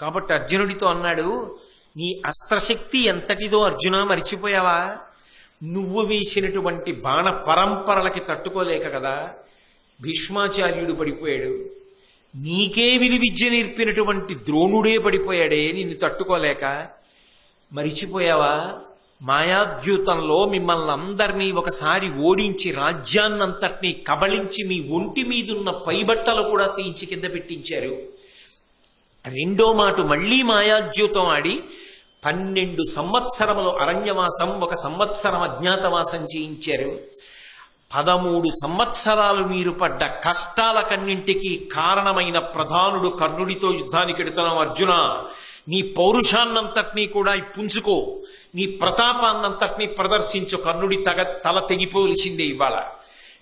కాబట్టి అర్జునుడితో అన్నాడు నీ అస్త్రశక్తి ఎంతటిదో అర్జున మరిచిపోయావా? నువ్వు వేసినటువంటి బాణ పరంపరలకి తట్టుకోలేక కదా భీష్మాచార్యుడు పడిపోయాడు. నీకే విధి విద్య నేర్పినటువంటి ద్రోణుడే పడిపోయాడే నిన్ను తట్టుకోలేక. మరిచిపోయావా? మాయాద్యూతంలో మిమ్మల్ని అందరినీ ఒకసారి ఓడించి రాజ్యాన్నంతటినీ కబళించి మీ ఒంటి మీదున్న పైబట్టలు కూడా తీయించి కింద పెట్టించారు. రెండో మాట మళ్ళీ మాయాద్యూతం ఆడి పన్నెండు సంవత్సరములు అరణ్యవాసం ఒక సంవత్సరం అజ్ఞాతవాసం చేయించారు. పదమూడు సంవత్సరాలు మీరు పడ్డ కష్టాలకన్నింటికి కారణమైన ప్రధానుడు కర్ణుడితో యుద్ధానికి ఎడుతున్నాం అర్జున. నీ పౌరుషాన్నంతటినీ కూడా పుంజుకో. నీ ప్రతాపాన్నంతటినీ ప్రదర్శించు కర్ణుడి తగ తల తెగిపోవలసిందే ఇవాళ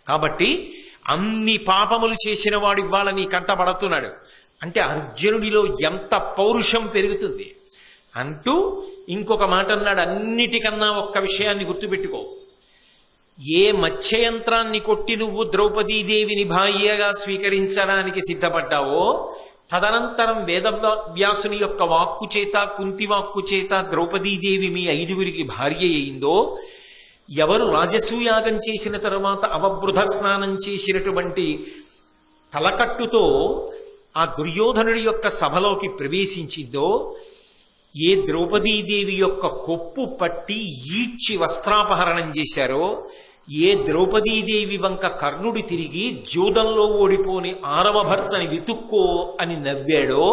కాబట్టి అన్ని పాపములు చేసిన వాడు ఇవాళ నీ కంటపడుతున్నాడు అంటే అర్జునుడిలో ఎంత పౌరుషం పెరుగుతుంది అంటూ ఇంకొక మాట అన్నాడు అన్నిటికన్నా ఒక్క విషయాన్ని గుర్తుపెట్టుకో. ఏ మత్స్యయంత్రాన్ని కొట్టి నువ్వు ద్రౌపదీదేవిని భార్యగా స్వీకరించడానికి సిద్ధపడ్డావో తదనంతరం వేద వ్యాసుని యొక్క వాక్కు చేత కుంతి వాక్కు చేత ద్రౌపదీదేవి మీ ఐదుగురికి భార్య అయిందో ఎవరు రాజసూయాగం చేసిన తరువాత అవబృధ స్నానం చేసినటువంటి తలకట్టుతో ఆ దుర్యోధనుడి యొక్క సభలోకి ప్రవేశించిందో ఏ ద్రౌపదీదేవి యొక్క కొప్పు పట్టి ఈడ్చి వస్త్రాపహరణం చేశారో ఏ ద్రౌపదీదేవి వంక కర్ణుడు తిరిగి జూదంలో ఓడిపోని ఆరవభర్తని వెతుక్కో వితుక్కో అని నవ్వాడో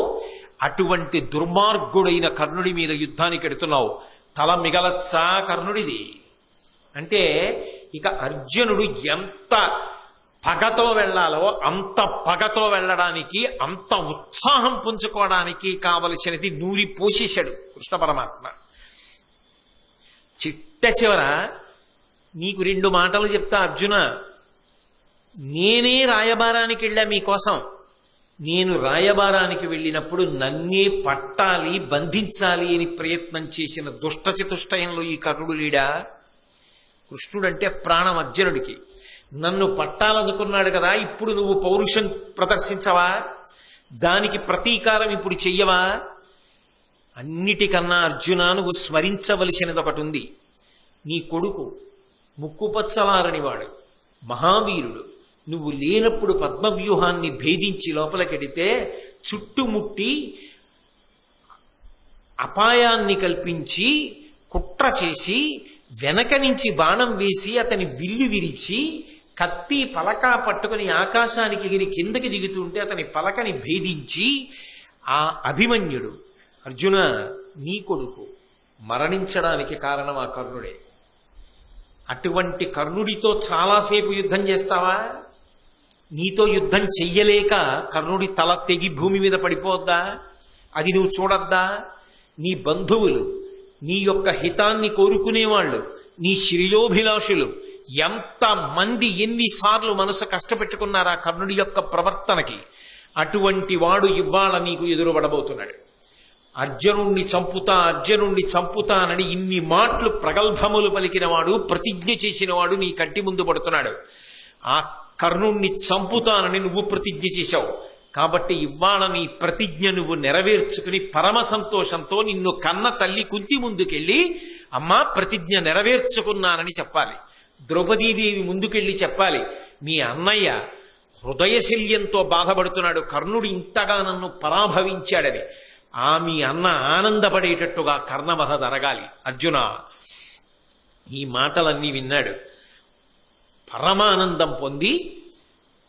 అటువంటి దుర్మార్గుడైన కర్ణుడి మీద యుద్ధానికి ఎడుతున్నావు తల మిగలచ్చా కర్ణుడిది? అంటే ఇక అర్జునుడు ఎంత పగతో వెళ్ళాలో అంత పగతో వెళ్ళడానికి అంత ఉత్సాహం పుంజుకోవడానికి కావలసినది నూరి పోషించాడు కృష్ణ పరమాత్మ. చిట్ట చివర నీకు రెండు మాటలు చెప్తా అర్జున. నేనే రాయబారానికి వెళ్ళా మీకోసం. నేను రాయబారానికి వెళ్ళినప్పుడు నన్నే పట్టాలి బంధించాలి అని ప్రయత్నం చేసిన దుష్ట చతుష్టయంలో ఈ కర్ణుడు లేడా? కృష్ణుడంటే ప్రాణం అర్జునుడికి. నన్ను పట్టాలనుకున్నాడు కదా ఇప్పుడు నువ్వు పౌరుషం ప్రదర్శించవా? దానికి ప్రతీకారం ఇప్పుడు చెయ్యవా? అన్నిటికన్నా అర్జున నువ్వు స్మరించవలసినది ఒకటి ఉంది నీ కొడుకు ముక్కుపచ్చలారనివాడు మహావీరుడు. నువ్వు లేనప్పుడు పద్మవ్యూహాన్ని భేదించి లోపలికెడితే చుట్టుముట్టి అపాయాన్ని కల్పించి కుట్ర చేసి వెనక నుంచి బాణం వేసి అతని విల్లు విరిచి కత్తి పలక పట్టుకుని ఆకాశానికి ఎగిరి కిందకి దిగుతుంటే అతని పలకని భేదించి ఆ అభిమన్యుడు అర్జున నీ కొడుకు మరణించడానికి కారణం ఆ కర్ణుడే. అటువంటి కర్ణుడితో చాలాసేపు యుద్ధం చేస్తావా? నీతో యుద్ధం చెయ్యలేక కర్ణుడి తల తెగి భూమి మీద పడిపోద్దా? అది నువ్వు చూడద్దా? నీ బంధువులు నీ యొక్క హితాన్ని కోరుకునేవాళ్ళు నీ శ్రేయోభిలాషులు ఎంత మంది ఎన్నిసార్లు మనసు కష్టపెట్టుకున్నారా కర్ణుడి యొక్క ప్రవర్తనకి? అటువంటి వాడు ఇవాళ నీకు ఎదురుపడబోతున్నాడు అర్జునుణ్ణి చంపుతా అర్జునుణ్ణి చంపుతానని ఇన్ని మాటలు ప్రగల్భములు పలికినవాడు ప్రతిజ్ఞ చేసినవాడు నీ కంటి ముందు పడుతున్నాడు. ఆ కర్ణుణ్ణి చంపుతానని నువ్వు ప్రతిజ్ఞ చేశావు. కాబట్టి ఇవాళ నీ ప్రతిజ్ఞ నువ్వు నెరవేర్చుకుని పరమ సంతోషంతో నిన్ను కన్న తల్లి కుంతి ముందుకెళ్ళి అమ్మా ప్రతిజ్ఞ నెరవేర్చుకున్నానని చెప్పాలి. ద్రౌపదీదేవి ముందుకెళ్ళి చెప్పాలి మీ అన్నయ్య హృదయశల్యంతో బాధపడుతున్నాడు కర్ణుడు ఇంతగా నన్ను పరాభవించాడని. ఆ మీ అన్న ఆనందపడేటట్టుగా కర్ణవధ జరగాలి. అర్జున ఈ మాటలన్నీ విన్నాడు. పరమానందం పొంది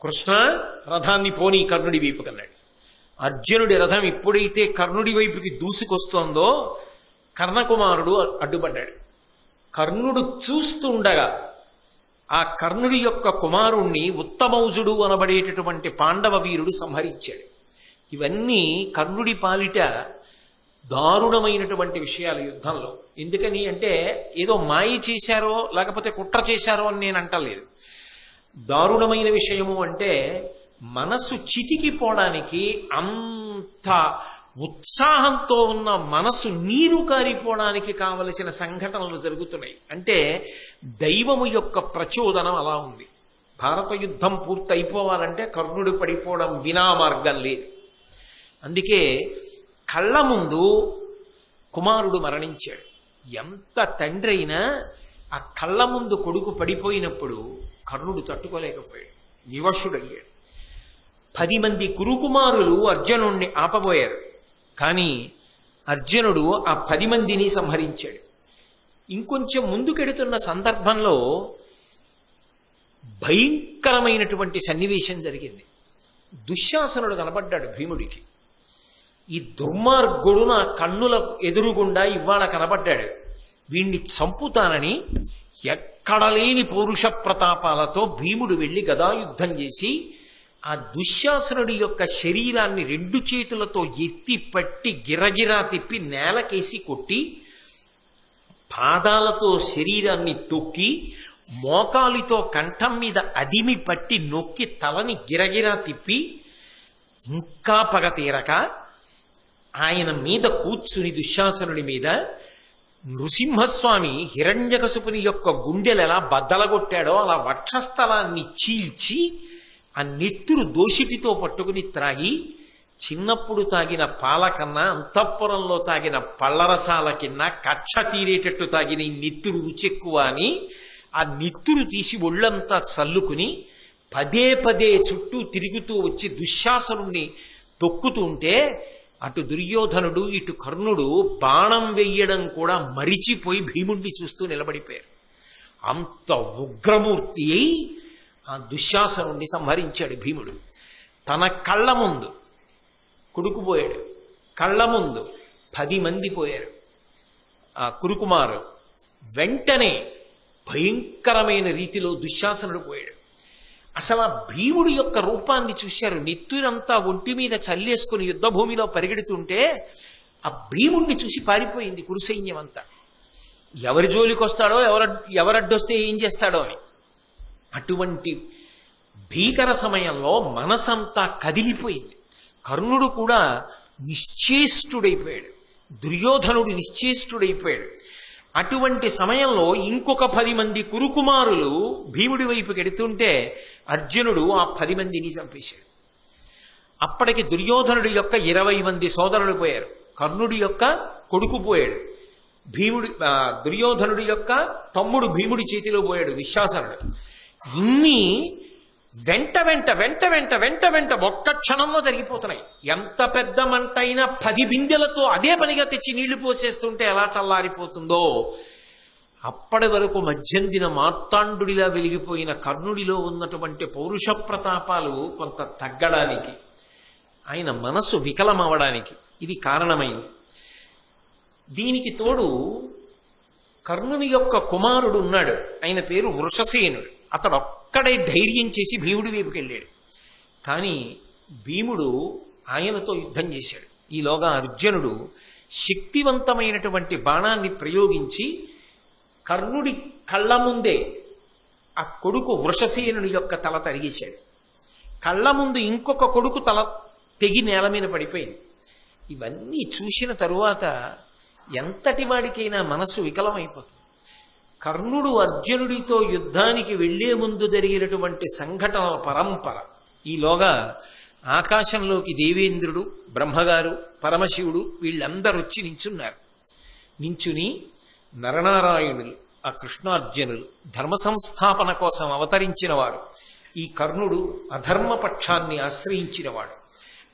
కృష్ణ రథాన్ని పోనీ కర్ణుడి వైపు కన్నాడు అర్జునుడి రథం ఎప్పుడైతే కర్ణుడి వైపుకి దూసుకొస్తోందో కర్ణకుమారుడు అడ్డుపడ్డాడు. కర్ణుడు చూస్తుండగా ఆ కర్ణుడి యొక్క కుమారుణ్ణి ఉత్తమౌజుడు అనబడేటటువంటి పాండవ వీరుడు సంహరించాడు. ఇవన్నీ కర్ణుడి పాలిట దారుణమైనటువంటి విషయాలు యుద్ధంలో. ఎందుకని అంటే ఏదో మాయ చేశారో లేకపోతే కుట్ర చేశారో అని నేను అంటలేదు. దారుణమైన విషయము అంటే మనసు చితికిపోవడానికి అంత ఉత్సాహంతో ఉన్న మనసు నీరు కారిపోవడానికి కావలసిన సంఘటనలు జరుగుతున్నాయి. అంటే దైవము యొక్క ప్రచోదనం అలా ఉంది. భారత యుద్ధం పూర్తయిపోవాలంటే కర్ణుడు పడిపోవడం వినా మార్గం లేదు. అందుకే కళ్ళ ముందు కుమారుడు మరణించాడు. ఎంత తండ్రి అయినా ఆ కళ్ళ ముందు కొడుకు పడిపోయినప్పుడు కర్ణుడు తట్టుకోలేకపోయాడు. వివశుడయ్యాడు పది మంది కురుకుమారులు అర్జునుణ్ణి ఆపబోయారు. కానీ అర్జునుడు ఆ పది మందిని సంహరించాడు. ఇంకొంచెం ముందుకెడుతున్న సందర్భంలో భయంకరమైనటువంటి సన్నివేశం జరిగింది. దుశ్శాసనుడు కనబడ్డాడు భీముడికి. ఈ దుర్మార్గుడు నా కన్నుల ఎదురుగుండా ఇవాళ కనబడ్డాడు. వీణ్ణి చంపుతానని ఎక్కడలేని పౌరుష ప్రతాపాలతో భీముడు వెళ్ళి గదాయుద్ధం చేసి ఆ దుశ్శాసనుడి యొక్క శరీరాన్ని రెండు చేతులతో ఎత్తి పట్టి గిరగిరా తిప్పి నేలకేసి కొట్టి పాదాలతో శరీరాన్ని తొక్కి మోకాలితో కంఠం మీద అదిమి పట్టి నొక్కి తలని గిరగిరా తిప్పి ఇంకా పగ తీరక ఆయన మీద కూర్చుని దుశ్శాసనుడి మీద నృసింహస్వామి హిరణ్యకశుపుని యొక్క గుండెలు ఎలా బద్దలగొట్టాడో అలా వక్షస్థలాన్ని చీల్చి ఆ నెత్తురు దోషిటితో పట్టుకుని త్రాగి చిన్నప్పుడు తాగిన పాలకన్నా అంతఃపురంలో తాగిన పళ్ళరసాల కింద కక్ష తీరేటట్టు తాగిన ఈ నెత్తురు రుచెక్కువ అని ఆ నెత్తురు తీసి ఒళ్ళంతా చల్లుకుని పదే పదే చుట్టూ తిరుగుతూ వచ్చి దుశ్శాసనుణ్ణి తొక్కుతుంటే అటు దుర్యోధనుడు ఇటు కర్ణుడు బాణం వెయ్యడం కూడా మరిచిపోయి భీముణ్ణి చూస్తూ నిలబడిపోయారు. అంత ఉగ్రమూర్తి అయి ఆ దుశ్శాసనుణ్ణి సంహరించాడు భీముడు. తన కళ్ళ ముందు కొడుకుపోయాడు. కళ్ళ ముందు పది మంది పోయారు. ఆ కురుకుమారు వెంటనే భయంకరమైన రీతిలో దుశ్శాసనుడు పోయాడు. అసలు ఆ భీముడి యొక్క రూపాన్ని చూశారు. నెత్తురంతా ఒంటి మీద చల్లేసుకుని యుద్ధభూమిలో పరిగెడుతుంటే ఆ భీముణ్ణి చూసి పారిపోయింది కురుసైన్యం అంతా ఎవరి జోలికి వస్తాడో ఎవర ఎవరడ్డొస్తే ఏం చేస్తాడో అని. అటువంటి భీకర సమయంలో మనసంతా కదిలిపోయింది. కర్ణుడు కూడా నిశ్చేష్టుడైపోయాడు. దుర్యోధనుడు నిశ్చేష్టుడైపోయాడు. అటువంటి సమయంలో ఇంకొక పది మంది కురుకుమారులు భీముడి వైపుకి ఎడుతుంటే అర్జునుడు ఆ పది మందిని చంపేశాడు. అప్పటికి దుర్యోధనుడి యొక్క ఇరవై మంది సోదరులు పోయారు. కర్ణుడి యొక్క కొడుకు పోయాడు. భీముడి దుర్యోధనుడి యొక్క తమ్ముడు భీముడి చేతిలో పోయాడు విశ్వాసనుడు. ఇన్ని వెంట వెంట వెంట వెంట వెంట వెంట ఒక్క క్షణంలో జరిగిపోతున్నాయి. ఎంత పెద్ద మంట అయినా పది బిందెలతో అదే పనిగా తెచ్చి నీళ్ళు పోసేస్తుంటే ఎలా చల్లారిపోతుందో? అప్పటి వరకు మధ్యందిన మార్తాండుడిలా వెలిగిపోయిన కర్ణుడిలో ఉన్నటువంటి పౌరుష ప్రతాపాలు కొంత తగ్గడానికి ఆయన మనసు వికలమవడానికి ఇది కారణమైంది. దీనికి తోడు కర్ణుని యొక్క కుమారుడు ఉన్నాడు. ఆయన పేరు వృషసేనుడు. అతడు ఒక్కడే ధైర్యం చేసి భీముడి వైపుకి వెళ్ళాడు కానీ భీముడు ఆయనతో యుద్ధం చేశాడు. ఈలోగా అర్జునుడు శక్తివంతమైనటువంటి బాణాన్ని ప్రయోగించి కర్ణుడి కళ్ళ ముందే ఆ కొడుకు వృషసేనుడి యొక్క తల తరిగేశాడు. కళ్ళ ముందు ఇంకొక కొడుకు తల తెగి నేల మీద పడిపోయింది. ఇవన్నీ చూసిన తరువాత ఎంతటి వాడికైనా మనస్సు వికలమైపోతుంది. కర్ణుడు అర్జునుడితో యుద్ధానికి వెళ్ళే ముందు జరిగినటువంటి సంఘటన పరంపర. ఈలోగా ఆకాశంలోకి దేవేంద్రుడు బ్రహ్మగారు పరమశివుడు వీళ్ళందరూ వచ్చి నించున్నారు. నించుని నరనారాయణులు ఆ కృష్ణార్జునులు ధర్మ సంస్థాపన కోసం అవతరించిన వారు. ఈ కర్ణుడు అధర్మ పక్షాన్ని ఆశ్రయించినవాడు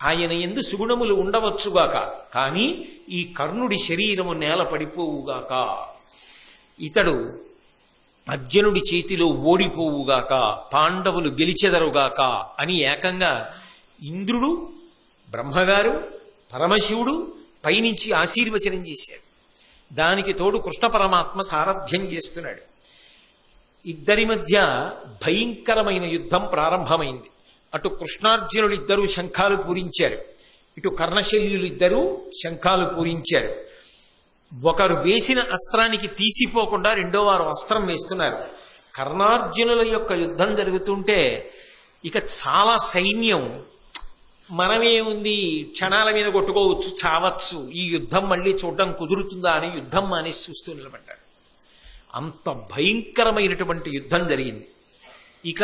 ఆయన ఎందు సుగుణములు ఉండవచ్చుగాక కానీ ఈ కర్ణుడి శరీరము నేల పడిపోవుగాక. ఇతడు అర్జునుడి చేతిలో ఓడిపోవుగాక పాండవులు గెలిచెదరుగాక అని ఏకంగా ఇంద్రుడు బ్రహ్మగారు పరమశివుడు పైనుంచి ఆశీర్వచనం చేశారు దానికి తోడు కృష్ణ పరమాత్మ సారథ్యం చేస్తున్నాడు. ఇద్దరి మధ్య భయంకరమైన యుద్ధం ప్రారంభమైంది. అటు కృష్ణార్జునులు ఇద్దరూ శంఖాలు పూరించారు. ఇటు కర్ణశల్యులు ఇద్దరూ శంఖాలు పూరించారు. ఒకరు వేసిన అస్త్రానికి తీసిపోకుండా రెండో వారు అస్త్రం వేస్తున్నారు. కర్ణార్జునుల యొక్క యుద్ధం జరుగుతుంటే ఇక చాలా సైన్యం మనమే ఉంది క్షణాల మీద కొట్టుకోవచ్చు చావచ్చు ఈ యుద్ధం మళ్ళీ చూడడం కుదురుతుందా అని యుద్ధం మానేసి చూస్తూ నిలబడ్డారు అంత భయంకరమైనటువంటి యుద్ధం జరిగింది. ఇక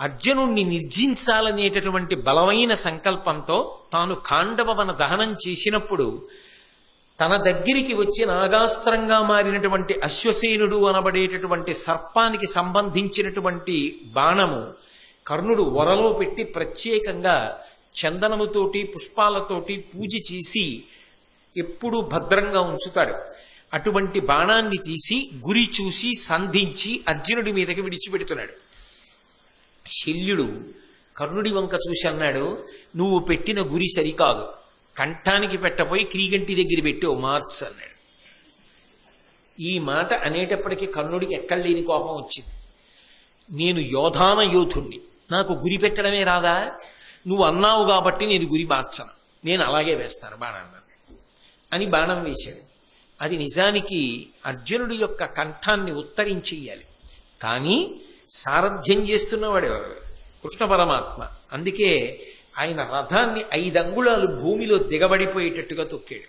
అర్జునుణ్ణి నిర్జించాలనేటటువంటి బలమైన సంకల్పంతో తాను ఖాండవన దహనం చేసినప్పుడు తన దగ్గరికి వచ్చి నాగాస్త్రంగా మారినటువంటి అశ్వసేనుడు అనబడేటటువంటి సర్పానికి సంబంధించినటువంటి బాణము కర్ణుడు వరలో పెట్టి ప్రత్యేకంగా చందనముతోటి పుష్పాలతోటి పూజ చేసి ఎప్పుడూ భద్రంగా ఉంచుతాడు. అటువంటి బాణాన్ని తీసి గురి చూసి సంధించి అర్జునుడి మీదకి విడిచిపెడుతున్నాడు. శల్యుడు కర్ణుడి వంక చూసి అన్నాడు నువ్వు పెట్టిన గురి సరికాదు. కంఠానికి పెట్టపోయి క్రీగంటి దగ్గర పెట్టి ఓ మార్క్స్ అన్నాడు. ఈ మాట అనేటప్పటికీ కర్ణుడికి ఎక్కడలేని కోపం వచ్చింది. నేను యోధాన యోధుణ్ణి. నాకు గురి పెట్టడమే రాదా? నువ్వు అన్నావు కాబట్టి నేను గురి మార్చను నేను అలాగే వేస్తాను బాణాన్ని అని బాణం వేశాడు. అది నిజానికి అర్జునుడి యొక్క కంఠాన్ని ఉత్తరించేయాలి. కానీ సారథ్యం చేస్తున్నవాడు కృష్ణ పరమాత్మ. అందుకే ఆయన రథాన్ని ఐదు అంగుళాలు భూమిలో దిగబడిపోయేటట్టుగా తొక్కాడు.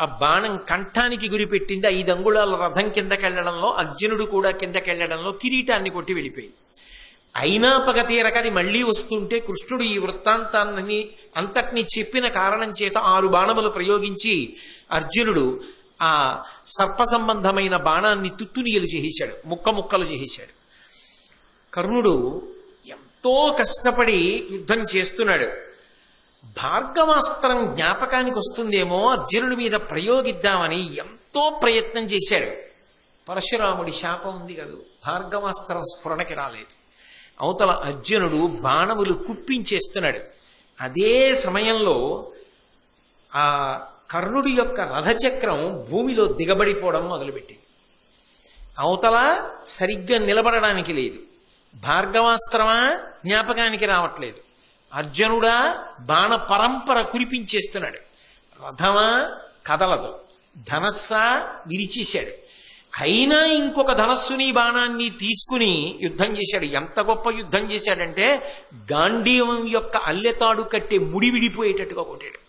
ఆ బాణం కంఠానికి గురిపెట్టింది ఐదు అంగుళాల రథం కిందకెళ్ళడంలో అర్జునుడు కూడా కిందకెళ్ళడంలో కిరీటాన్ని కొట్టి వెళ్ళిపోయింది. అయినా పగ తీరక అది మళ్ళీ వస్తుంటే కృష్ణుడు ఈ వృత్తాంతాన్ని అంతటిని చెప్పిన కారణం చేత ఆరు బాణములు ప్రయోగించి అర్జునుడు ఆ సర్ప సంబంధమైన బాణాన్ని తుత్తునియలు చేసేశాడు ముక్క ముక్కలు చేసేశాడు. కర్ణుడు ఎంతో కష్టపడి యుద్ధం చేస్తున్నాడు. భార్గవాస్త్రం జ్ఞాపకానికి వస్తుందేమో అర్జునుడి మీద ప్రయోగిద్దామని ఎంతో ప్రయత్నం చేశాడు. పరశురాముడి శాపం ఉంది కదా భార్గవాస్త్రం స్ఫురణకి రాలేదు. అవతల అర్జునుడు బాణములు కుప్పించేస్తున్నాడు. అదే సమయంలో ఆ కర్ణుడి యొక్క రథచక్రం భూమిలో దిగబడిపోవడం మొదలుపెట్టింది. అవతల సరిగ్గా నిలబడడానికి లేదు. భార్గవాస్త్రమా? జ్ఞాపకానికి రావట్లేదు. అర్జునుడా బాణ పరంపర కురిపించేస్తున్నాడు. రథమా? కదలదు. ధనస్సా? విరిచేశాడు. అయినా ఇంకొక ధనస్సుని బాణాన్ని తీసుకుని యుద్ధం చేశాడు. ఎంత గొప్ప యుద్ధం చేశాడంటే గాంధీవం యొక్క అల్లెతాడు కట్టే ముడి విడిపోయేటట్టుగా కొట్టాడు.